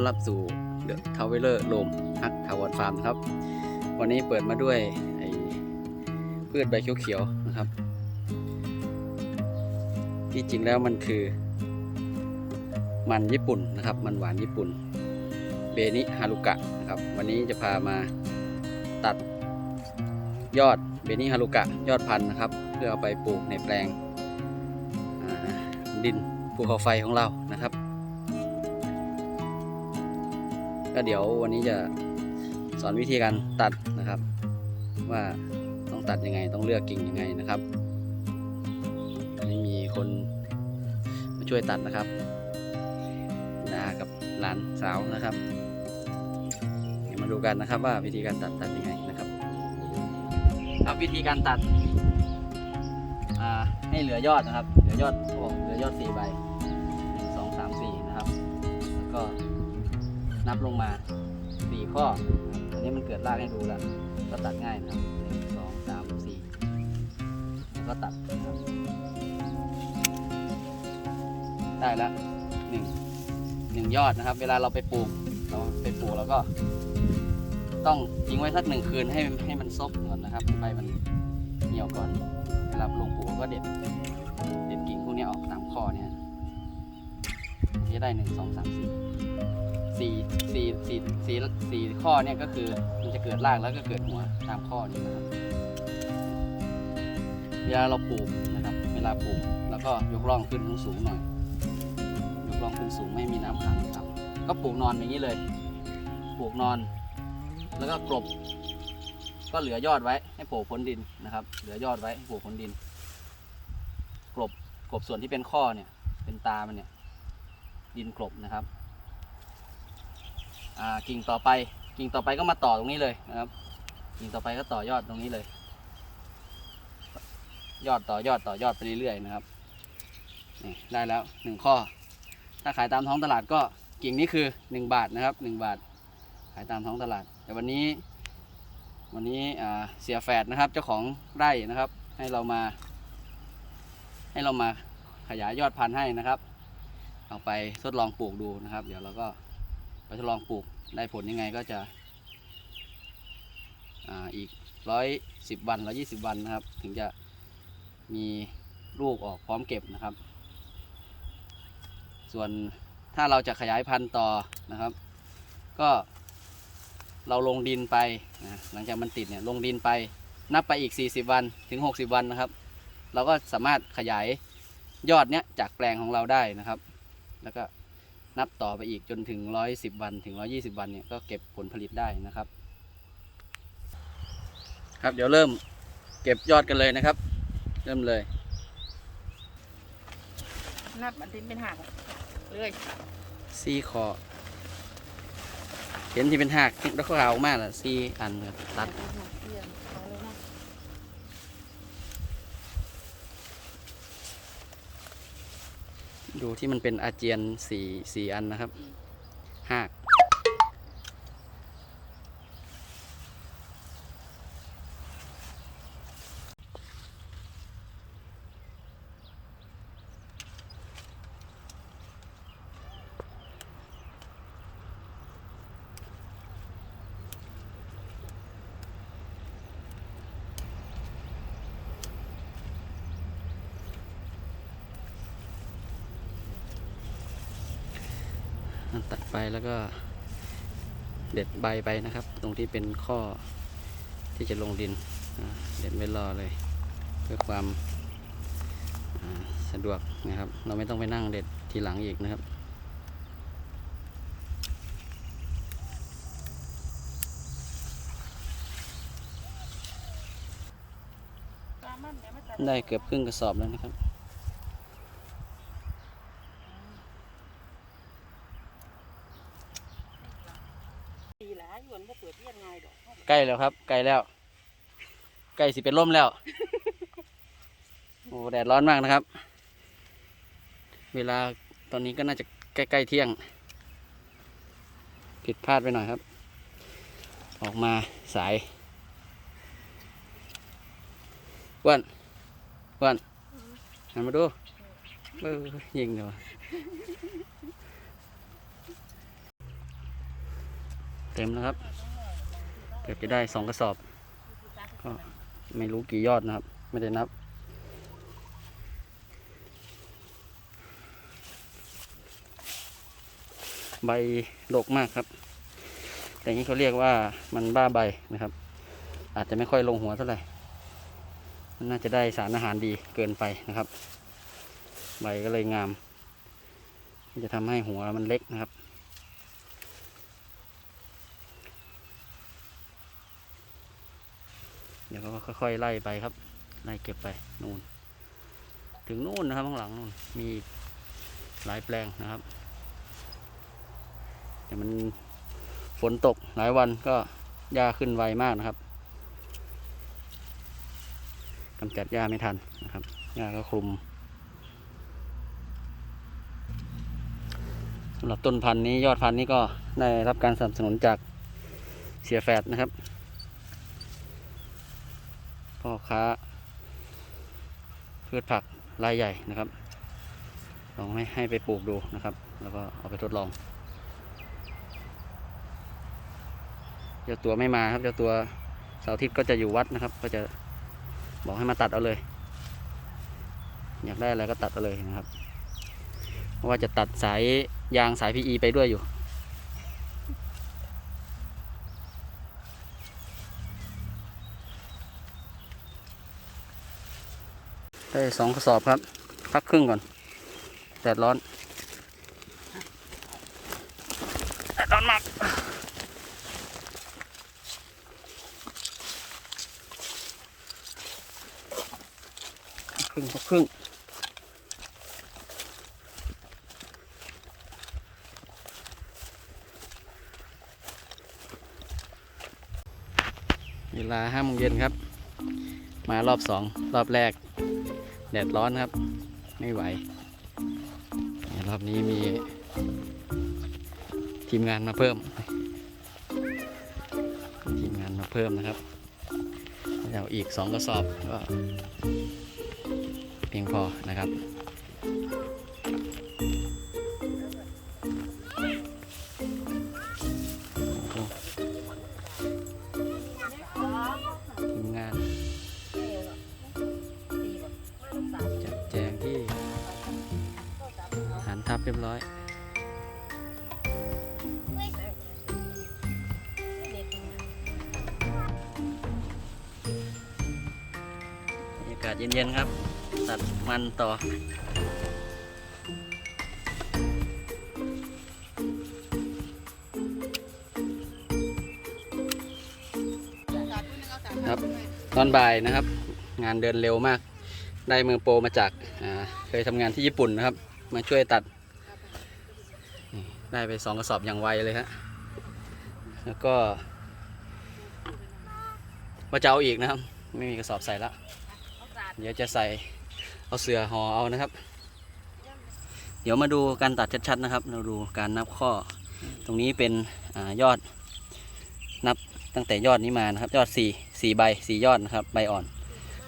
อนรับสู่เดอะทาวเวลเลอร์ลมฮักทาวร์ฟาร์มนะครับ วันนี้เปิดมาด้วยไอ้พืชใบเขียวๆนะครับ ที่จริงแล้วมันคือ มันญี่ปุ่นนะครับ มันหวานญี่ปุ่น เบนิฮารุกะนะครับ วันนี้จะพามาตัดยอดเบนิฮารุกะยอดพันธุ์นะครับ เพื่อเอาไปปลูกในแปลงดินภูเขาไฟของเรานะครับ ก็เดี๋ยววันนี้จะสอนวิธีการตัดนะครับ ว่าต้องตัดยังไงต้องเลือกกิ่งยังไงนะครับวันนี้มีคนมาช่วยตัดนะครับนากับหลานสาวนะครับ เดี๋ยวมาดูกันนะครับว่าวิธีการตัดตัดยังไงนะครับครับวิธีการตัดให้เหลือยอดนะครับ เหลือยอดโอ้เหลือยอดสี่ใบ นับลงมาสี่ข้ออันนี้มันเกิดรากให้ดูแล้วก็ตัดง่ายนะครับหนึ่งสองสามสี่แล้วก็ตัดนะครับ ได้แล้วหนึ่งหนึ่งยอดนะครับ เวลาเราไปปลูกเราไปปลูกแล้วก็ ต้องทิ้งไว้สักหนึ่งคืนให้ให้มันซบก่อนนะครับใบมันเหี่ยวก่อนเวลาลงปลูกก็เด็ดเด็ดกิ่งพวกนี้ออกตามข้อเนี่ยจะได้หนึ่งสองสามสี่ สี่สี่สี่สี่สี่ข้อเนี่ยก็คือมันจะเกิดรากแล้วก็เกิดหัวตามข้อนี้นะครับ เวลาเราปลูกนะครับ เวลาปลูกแล้วก็ยกร่องขึ้นสูงหน่อย ยกร่องขึ้นสูงไม่มีน้ำขังครับ ก็ปลูกนอนอย่างนี้เลย ปลูกนอน แล้วก็กลบ ก็เหลือยอดไว้ให้โผล่พ้นดินนะครับ เหลือยอดไว้ให้โผล่พ้นดิน กลบกลบส่วนที่เป็นข้อเนี่ย เป็นตามันเนี่ย ดินกลบนะครับ กิ่งต่อไป กิ่งต่อไปก็มาต่อตรงนี้เลยนะครับ กิ่งต่อไปก็ต่อยอดตรงนี้เลย ยอดต่อยอดต่อยอดไปเรื่อยๆนะครับนี่ได้แล้วหนึ่งข้อ ถ้าขายตามท้องตลาดก็กิ่งนี้คือหนึ่งบาทนะครับหนึ่งบาท ขายตามท้องตลาด แต่วันนี้ วันนี้เสียแฝดนะครับ เจ้าของไร่นะครับ ให้เรามา ให้เรามาขยายยอดพันธุ์ให้นะครับเอาไปทดลองปลูกดูนะครับ เดี๋ยวเราก็ ไปทดลองปลูกได้ผลยังไงก็จะออีกร้อยสิบวันร้อยี่สิบวันนะครับ ถึงจะมีลูกออกพร้อมเก็บนะครับ ส่วนถ้าเราจะขยายพันธุ์ต่อนะครับ ก็เราลงดินไปนะหลังจากมันติดเนี่ยลงดินไปนับไปอีก 40 วันถึง 60 วันนะครับ เราก็สามารถขยายยอดเนี้ยจากแปลงของเราได้นะครับ แล้วก็ นับต่อไปอีกจนถึง 110 วันถึง 120 วันเนี่ยก็เก็บผลผลิตได้นะครับ ครับเดี๋ยวเริ่มเก็บยอดกันเลยนะครับ เริ่มเลย นับอันที่เป็นหักเรื่อยซีคอเห็นที่เป็นหักแล้วก็เอาออกมาละซีอันครับตัด เรียนเอาเลยนะ ดูที่มันเป็นอาเจียนสี่สี่อันนะครับหัก ตัดไปแล้วก็เด็ดใบไปนะครับ ตรงที่เป็นข้อที่จะลงดินอ่าเด็ดไว้รอเลย เพื่อความอ่าสะดวกนะครับ เราไม่ต้องไปนั่งเด็ดทีหลังอีกนะครับตามมันเนี่ยไม่ตัดได้เกือบครึ่งกระสอบแล้วนะครับ ปีหลายอยู่มันบ่เปิดเรียนง่ายดอก ใกล้ แล้วครับใกล้แล้วใกล้สิเป็นล่มแล้ว โอ้แดดร้อนมากนะครับ เวลาตอนนี้ก็น่าจะใกล้ๆเที่ยง ผิดพลาดไปหน่อยครับ ออกมาสายอ้วนอ้วนหันมาดูเออยิงเดี๋ยวต็มแล้วครับเกือบจะได้สองกระสอบ ก็ไม่รู้กี่ยอดนะครับ ไม่ได้นับ ใบดกมากครับ แต่นี้เขาเรียกว่ามันบ้าใบนะครับ อาจจะไม่ค่อยลงหัวเท่าไหร่มันน่าจะได้สารอาหารดีเกินไปนะครับ ใบก็เลยงามจะทำให้หัวมันเล็กนะครับ เดี๋ยวก็ค่อยๆไล่ไปครับ ไล่เก็บไปนู่น ถึงนู่นนะครับข้างหลังนู่น มีหลายแปลงนะครับแต่มันฝนตกหลายวันก็หญ้าขึ้นไวมากนะครับกำจัดหญ้าไม่ทันนะครับหญ้าก็คลุมสำหรับต้นพันธุ์นี้ยอดพันธุ์นี้ก็ได้รับการสนับสนุนจากเสียแฟดนะครับ พ่อค้าพืชผักรายใหญ่นะครับ ลองให้ให้ไปปลูกดูนะครับ แล้วก็เอาไปทดลอง เจ้าตัวไม่มาครับ เจ้าตัวเสาร์อาทิตย์ก็จะอยู่วัดนะครับ ก็จะบอกให้มาตัดเอาเลย อยากได้อะไรก็ตัดเอาเลยนะครับ เพราะว่าจะตัดสายยางสาย PE ไปด้วยอยู่ ได้สองกระสอบครับ พักครึ่งก่อน แดดร้อน แดดร้อนมากครึ่งพักครึ่งเวลาห้าโมงเย็นครับ มารอบสองรอบแรก แดดร้อนครับ ไม่ไหว รอบนี้มีทีมงานมาเพิ่ม ทีมงานมาเพิ่มนะครับเอาอีกสองกระสอบก็เพียงพอนะครับาศเย็นๆครับ ตัดมันต่อครับตอนบ่ายนะครับ งานเดินเร็วมาก ได้มือโปรมาจากาเคยทำงานที่ญี่ปุ่นนะครับ มาช่วยตัด ได้ไปสองกระสอบอย่างไวเลยฮะแล้วก็มาจะเอาอีกนะครับ ไม่มีกระสอบใส่แล้ว เดี๋ยวจะใส่เอาเสือห่อเอานะครับ เดี๋ยวมาดูการตัดชัดๆนะครับ เราดูการนับข้อ ตรงนี้เป็นอยอดนับตั้งแต่ยอดนี้มานะครับ ยอดสี่สี่ใบสี่ยอดนะครับ ใบอ่อน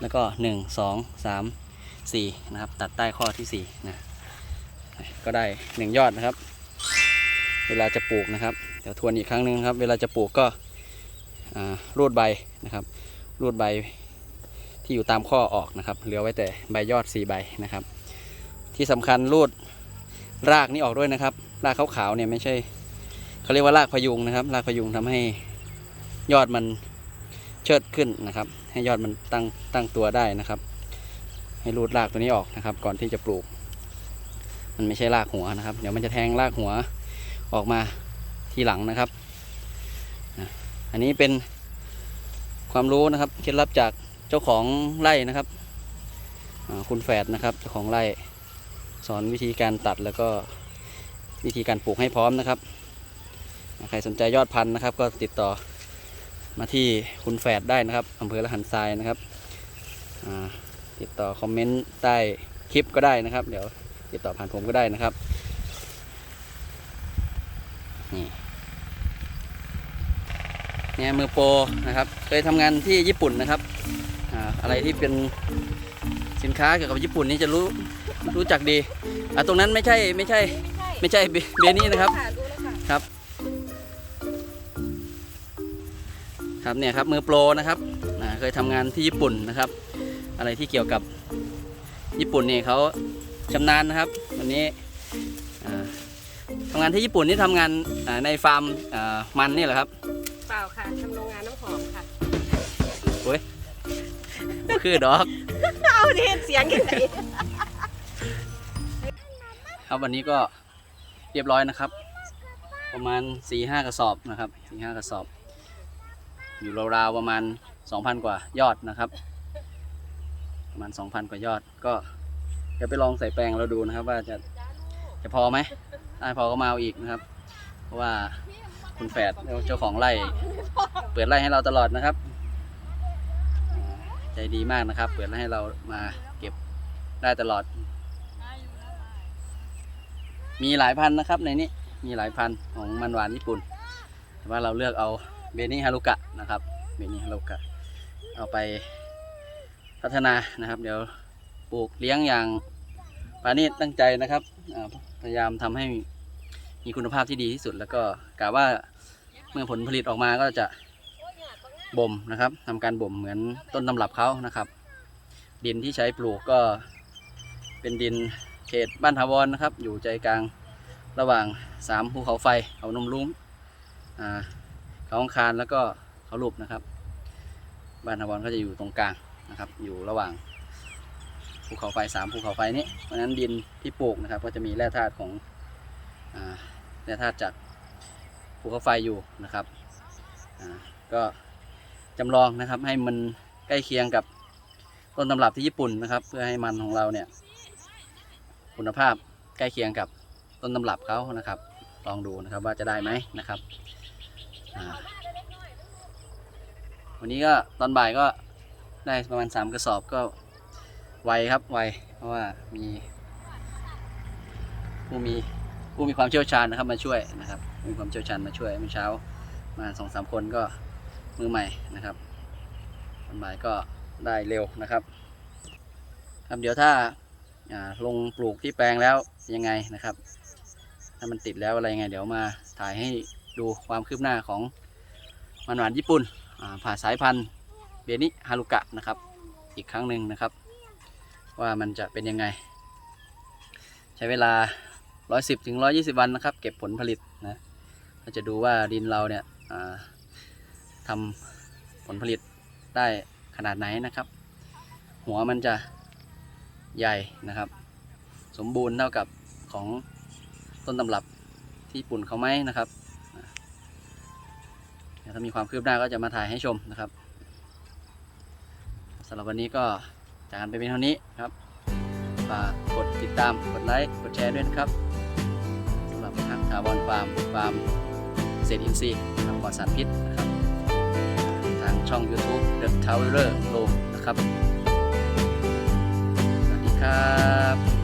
แล้วก็หนึ่งสองสามสี่นะครับ ตัดใต้ข้อที่สี่นะก็ได้หนึ่งยอดนะครับ เวลาจะปลูกนะครับ เดี๋ยวทวนอีกครั้งหนึ่งครับ เวลาจะปลูกก็รูดใบนะครับ รูดใบ ที่อยู่ตามข้อออกนะครับ เหลือไว้แต่ใบยอดสี่ใบนะครับ ที่สำคัญรูดรากนี่ออกด้วยนะครับ รากขาวๆเนี่ยไม่ใช่เขาเรียกว่ารากพยุงนะครับ รากพยุงทำให้ยอดมันเชิดขึ้นนะครับ ให้ยอดมันตั้งตั้งตัวได้นะครับ ให้รูดรากตัวนี้ออกนะครับ ก่อนที่จะปลูก มันไม่ใช่รากหัวนะครับ เดี๋ยวมันจะแทงรากหัวออกมาทีหลังนะครับ อันนี้เป็นความรู้นะครับ เคล็ดลับจาก เจ้าของไร่นะครับคุณแฝดนะครับเจ้าของไร่สอนวิธีการตัดแล้วก็วิธีการปลูกให้พร้อมนะครับใครสนใจยอดพันธุ์นะครับ ก็ติดต่อมาที่คุณแฝดได้นะครับอำเภอละหันทรายนะครับติดต่อคอมเมนต์ใต้คลิปก็ได้นะครับ เดี๋ยวติดต่อผ่านผมก็ได้นะครับนี่เนี่ยมือโปรนะครับ เคยทำงานที่ญี่ปุ่นนะครับ อ่าอะไรที่เป็นสินค้าเกี่ยวกับญี่ปุ่นนี่จะรู้รู้จักดีอะตรงนั้นไม่ใช่ไม่ใช่ ไม่ใช่ไม่ใช่เบเบนี่นะครับดูแล้วค่ะครับ ครับเนี่ยครับมือโปรนะครับอ่าเคยทำงานที่ญี่ปุ่นนะครับ อะไรที่เกี่ยวกับญี่ปุ่นเนี่ยเขาชำนาญนะครับวันนี้อ่าทำงานที่ญี่ปุ่นนี่ทำงานอ่าในฟาร์มอ่ามันนี่เหรอครับเปล่าค่ะ คือดอกเอาดิเสียงยังไงครับวันนี้ก็เรียบร้อยนะครับ ประมาณ4ี่ห้ากระสอบนะครับสี่ห้ากระสอบ อยู่ราวๆประมาณ 2,000 กว่ายอดนะครับ ประมาณ 2,000 กว่ายอดก็เดี๋ยวไปลองใส่แปลงเราดูนะครับ ว่าจะจะพอไหมถ้าพอก็มาเอาอีกนะครับ เพราะว่าคุณแฝดเจ้าของไร่เปิดไร่ให้เราตลอดนะครับอ่า ใจดีมากนะครับ เปิดให้เรามาเก็บได้ตลอด มีหลายพันธุ์นะครับในนี้มีหลายพันธุ์ของมันหวานญี่ปุ่น แต่ว่าเราเลือกเอาเบนิฮารุกะนะครับเบนิฮารุกะเอาไปพัฒนานะครับ เดี๋ยวปลูกเลี้ยงอย่างปานีตตั้งใจนะครับพยายามทำให้มีคุณภาพที่ดีที่สุด แล้วก็กะว่าเมื่อผลผลิตออกมาก็จะ บ่มนะครับทำการบ่มเหมือนต้นตำรับเขานะครับ ดินที่ใช้ปลูกก็เป็นดินเขตบ้านทาวรนะครับ อยู่ใจกลางระหว่างสามภูเขาไฟเขานมลุ้งอ่าเขาองคารแล้วก็เขาลูบนะครับ บ้านทาวรก็จะอยู่ตรงกลางนะครับ อยู่ระหว่างภูเขาไฟสามภูเขาไฟนี้เพราะฉะนั้นดินที่ปลูกนะครับ ก็จะมีแร่ธาตุของอแร่ธาตุจากภูเขาไฟอยู่นะครับก็ จำลองนะครับ ให้มันใกล้เคียงกับต้นตำรับที่ญี่ปุ่นนะครับ เพื่อให้มันของเราเนี่ย คุณภาพใกล้เคียงกับต้นตำรับเขานะครับ ลองดูนะครับว่าจะได้ไหมนะครับวันนี้ก็ตอนบ่ายก็ได้ประมาณ 3 กระสอบก็ไวครับไวเพราะว่ามีผู้มีผู้มีความเชี่ยวชาญนะครับมาช่วยนะครับ มีความเชี่ยวชาญมาช่วยเมื่อเช้ามาสองสามคนก็ มือใหม่นะครับตอนบ่ายก็ได้เร็วนะครับ ครับเดี๋ยวถ้าาลงปลูกที่แปลงแล้วยังไงนะครับ ถ้ามันติดแล้วอะไรยังไง เดี๋ยวมาถ่ายให้ดูความคืบหน้าของมันหวานญี่ปุ่นผ่าสายพันธุ์เบนิฮารุกะนะครับ อีกครั้งหนึ่งนะครับ ว่ามันจะเป็นยังไง ใช้เวลา 110ถึง120 วันนะครับ เก็บผลผลิตนะเราจะดูว่าดินเราเนี่ย ทำผลผลิตได้ขนาดไหนนะครับ หัวมันจะใหญ่นะครับ สมบูรณ์เท่ากับของต้นตำรับที่ญี่ปุ่นเขาไหมนะครับเดี๋ยวถ้ามีความคืบหน้าก็จะมาถ่ายให้ชมนะครับสำหรับวันนี้ก็จากกันไปเป็นเท่านี้ครับฝากกดติดตาม กดไลค์ กดแชร์ด้วยนะครับสำหรับทางถาวรฟาร์มฟาร์มเศษอินทรีย์ทำปลอดสารพิษนะครับ ช่อง YouTube The Tower Low นะครับ สวัสดีครับ